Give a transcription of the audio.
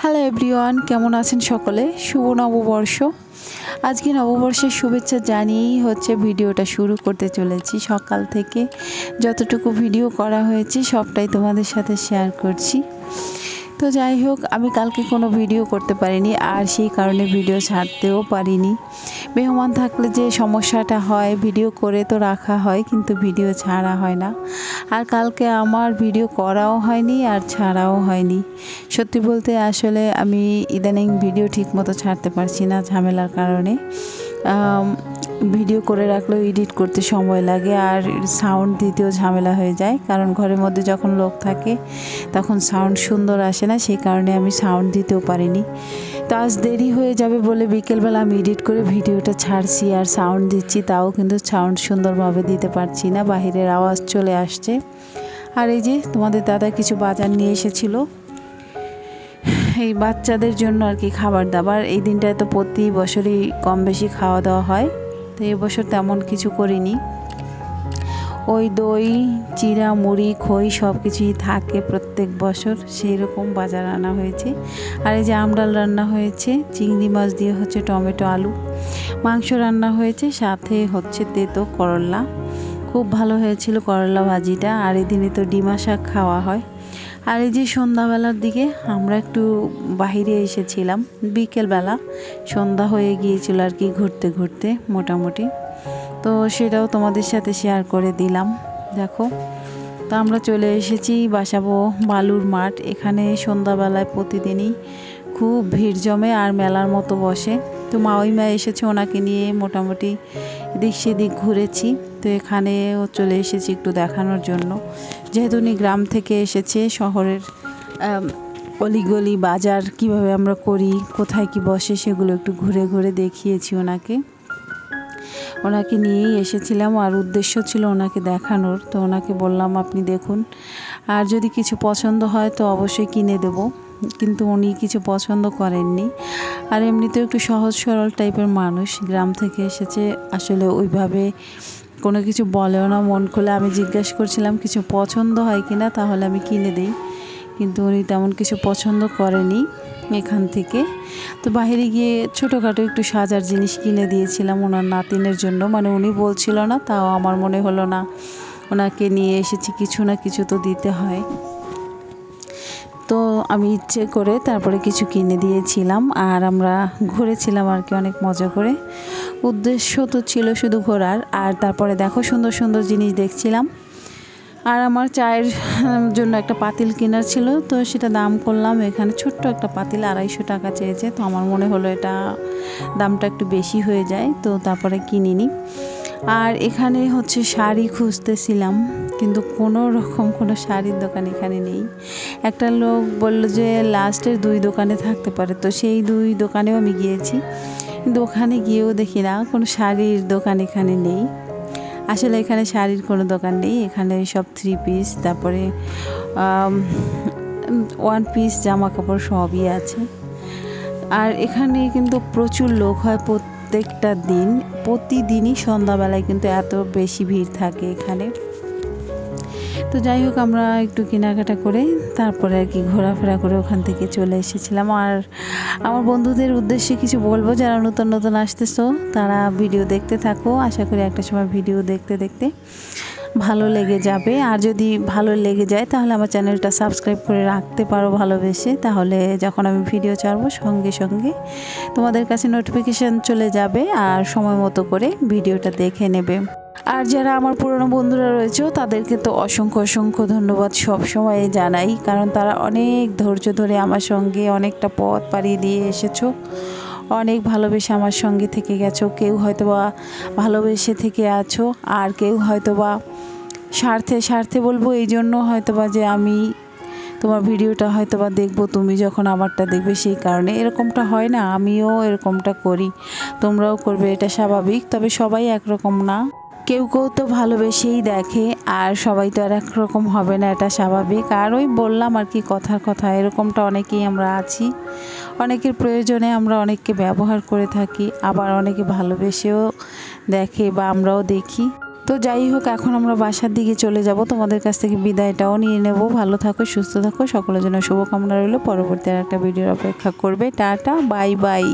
Hello everyone কেমন আছেন সকলে? শুভ নববর্ষ। আজকে নববর্ষের শুভেচ্ছা জানিয়েই হচ্ছে ভিডিওটা শুরু করতে চলেছি। সকাল থেকে যতটুকু ভিডিও করা হয়েছে, সবটাই তোমাদের সাথে শেয়ার করছি। তো যাই হোক, আমি কালকে কোনো ভিডিও করতে পারিনি, আর সেই কারণে ভিডিও ছাড়তেও পারিনি। মেহমান থাকলে যে সমস্যাটা হয়, ভিডিও করে তো রাখা হয়, কিন্তু ভিডিও ছাড়া হয় না। আর কালকে আমার ভিডিও করাও হয়নি আর ছাড়াও হয়নি। সত্যি বলতে আসলে আমি ইদানিং ভিডিও ঠিকমতো ছাড়তে পারছি না ঝামেলার কারণে। ভিডিও করে রাখলেও এডিট করতে সময় লাগে আর সাউন্ড দিতেও ঝামেলা হয়ে যায়। কারণ ঘরের মধ্যে যখন লোক থাকে, তখন সাউন্ড সুন্দর আসে না, সেই কারণে আমি সাউন্ড দিতেও পারিনি। তো আজ দেরি হয়ে যাবে বলে বিকেলবেলা আমি এডিট করে ভিডিওটা ছাড়ছি আর সাউন্ড দিচ্ছি, তাও কিন্তু সাউন্ড সুন্দরভাবে দিতে পারছি না, বাহিরের আওয়াজ চলে আসছে। আর এই যে তোমাদের দাদা কিছু বাজার নিয়ে এসেছিল, এই বাচ্চাদের জন্য আর কি খাবার দাবার। এই দিনটায় তো প্রতি বছরই কম বেশি খাওয়া দাওয়া হয়। তো এবছর তেমন কিছু করিনি। ওই দই চিরা মুড়ি, খই সব কিছুই থাকে প্রত্যেক বছর সেই রকম বাজার আনা হয়েছে। আর এই যে আমডাল রান্না হয়েছে, চিংড়ি মাছ দিয়ে হচ্ছে টমেটো, আলু। মাংস রান্না হয়েছে, সাথে হচ্ছে তেতো করলা। খুব ভালো হয়েছিল করলা ভাজিটা, আর এই দিনে তো ডিমা শাক খাওয়া হয়। আর এই যে সন্ধ্যাবেলার দিকে আমরা একটু বাহিরে এসেছিলাম, বিকেলবেলা সন্ধ্যা হয়ে গিয়েছিল আর কি ঘুরতে ঘুরতে মোটামুটি। তো সেটাও তোমাদের সাথে শেয়ার করে দিলাম, দেখো। তো আমরা চলে এসেছি বাসাবো বালুর মাঠ, এখানে সন্ধ্যাবেলায় প্রতিদিনই খুব ভিড় জমে আর মেলার মতো বসে। তো মা ওই মা এসেছে, ওনাকে নিয়ে মোটামুটি এদিক সেদিক ঘুরেছি। তো এখানেও চলে এসেছি একটু দেখানোর জন্য। যেহেতু উনি গ্রাম থেকে এসেছে, শহরের অলিগলি বাজার কীভাবে আমরা করি, কোথায় কি বসে সেগুলো একটু ঘুরে ঘুরে দেখিয়েছি ওনাকে। ওনাকে নিয়েই এসেছিলাম আর উদ্দেশ্য ছিল ওনাকে দেখানোর। তো ওনাকে বললাম, আপনি দেখুন। আর যদি কিছু পছন্দ হয় তো অবশ্যই কিনে দেব। কিন্তু উনি কিছু পছন্দ করেননি। আর এমনিতেও একটু সহজ সরল টাইপের মানুষ। গ্রাম থেকে এসেছে, আসলে ওইভাবে কোনো কিছু বলেও না। মন খুলে আমি জিজ্ঞেস করছিলাম, কিছু পছন্দ হয় কি না তাহলে আমি কিনে দিই। কিন্তু উনি তেমন কিছু পছন্দ করেনি এখান থেকে। তো বাইরে গিয়ে ছোটোখাটো একটু সাজার জিনিস কিনে দিয়েছিলাম ওনার নাতিনের জন্য। মানে উনি বলছিল না, তাও আমার মনে হলো না। ওনাকে নিয়ে এসেছি, কিছু না কিছু তো দিতে হয়। তো আমি ইচ্ছে করে তারপরে কিছু কিনে দিয়েছিলাম আর আমরা ঘুরেছিলাম আর কি অনেক মজা করে। উদ্দেশ্য তো ছিল শুধু ঘোরার আর তারপরে দেখো সুন্দর সুন্দর জিনিস দেখছিলাম। আর আমার চায়ের জন্য একটা পাতিল কেনার ছিল তো সেটা দাম করলাম। এখানে ছোট্ট একটা পাতিল আড়াইশো টাকা চেয়েছে তো আমার মনে হলো এটা দামটা একটু বেশি হয়ে যায় তো তারপরে কিনিনি আর এখানে হচ্ছে শাড়ি খুঁজতেছিলাম কিন্তু কোনো রকম কোনো শাড়ির দোকান এখানে নেই। একটা লোক বলল যে লাস্টের দুই দোকানে থাকতে পারে। তো সেই দুই দোকানেও আমি গিয়েছি। ওখানে গিয়েও দেখি না, কোনো শাড়ির দোকান এখানে নেই। আসলে এখানে শাড়ির কোনো দোকান নেই, এখানে সব থ্রি পিস তারপরে ওয়ান পিস জামা কাপড় সবই আছে। আর এখানে কিন্তু প্রচুর লোক হয় প্রত্যেকটা দিন। প্রতিদিনই সন্ধ্যাবেলায় কিন্তু এত বেশি ভিড় থাকে এখানে। তো যাই হোক, আমরা একটু কেনাকাটা করে তারপরে আর কি ঘোরাফেরা করে ওখান থেকে চলে এসেছিলাম। আর আমার বন্ধুদের উদ্দেশ্যে কিছু বলব, যারা নতুন নতুন আসতেছো, তারা ভিডিও দেখতে থাকো। আশা করি একটা সময় ভিডিও দেখতে দেখতে ভালো লেগে যাবে। আর যদি ভালো লেগে যায়, তাহলে আমার চ্যানেলটা সাবস্ক্রাইব করে রাখতে পারো ভালোবেসে। তাহলে যখন আমি ভিডিও ছাড়বো, সঙ্গে সঙ্গে তোমাদের কাছে নোটিফিকেশান চলে যাবে, আর সময় মতো করে ভিডিওটা দেখে নেবে। আর যারা আমার পুরনো বন্ধুরা রয়েছে, তাদেরকে তো অসংখ্য অসংখ্য ধন্যবাদ সব সময় জানাই, কারণ তারা অনেক ধৈর্য ধরে আমার সঙ্গে অনেকটা পথ পাড়িয়ে দিয়ে এসেছ। অনেক ভালোবেসে আমার সঙ্গে থেকে গেছো। কেউ হয়তো বা ভালোবেসে থেকে আছো, আর কেউ হয়তো বা স্বার্থে স্বার্থে বলব এই জন্য হয়তো বা যে আমি তোমার ভিডিওটা হয়তো বা দেখব, তুমি যখন আমারটা দেখবে সেই কারণে। এরকমটা হয় না, আমিও এরকমটা করি, তোমরাও করবে, এটা স্বাভাবিক, তবে সবাই একরকম না। কেউ কেউ তো ভালোবেসেই দেখে, আর সবাই তো আর একরকম হবে না, এটা স্বাভাবিক। আর ওই বললাম আর কি কথার কথা, এরকমটা অনেকেই আমরা আছি। অনেকের প্রয়োজনে আমরা অনেককে ব্যবহার করে থাকি, আবার অনেকে ভালোবেসেও দেখে বা আমরাও দেখি। তো যাই হোক, এখন আমরা বাসার দিকে চলে যাব। তোমাদের কাছ থেকে বিদায়টাও নিয়ে নেব। ভালো থাকো, সুস্থ থাকো। সকলের জন্য শুভকামনা রইল। পরবর্তী আর একটা ভিডিওর অপেক্ষা করবে। Tata, bye bye.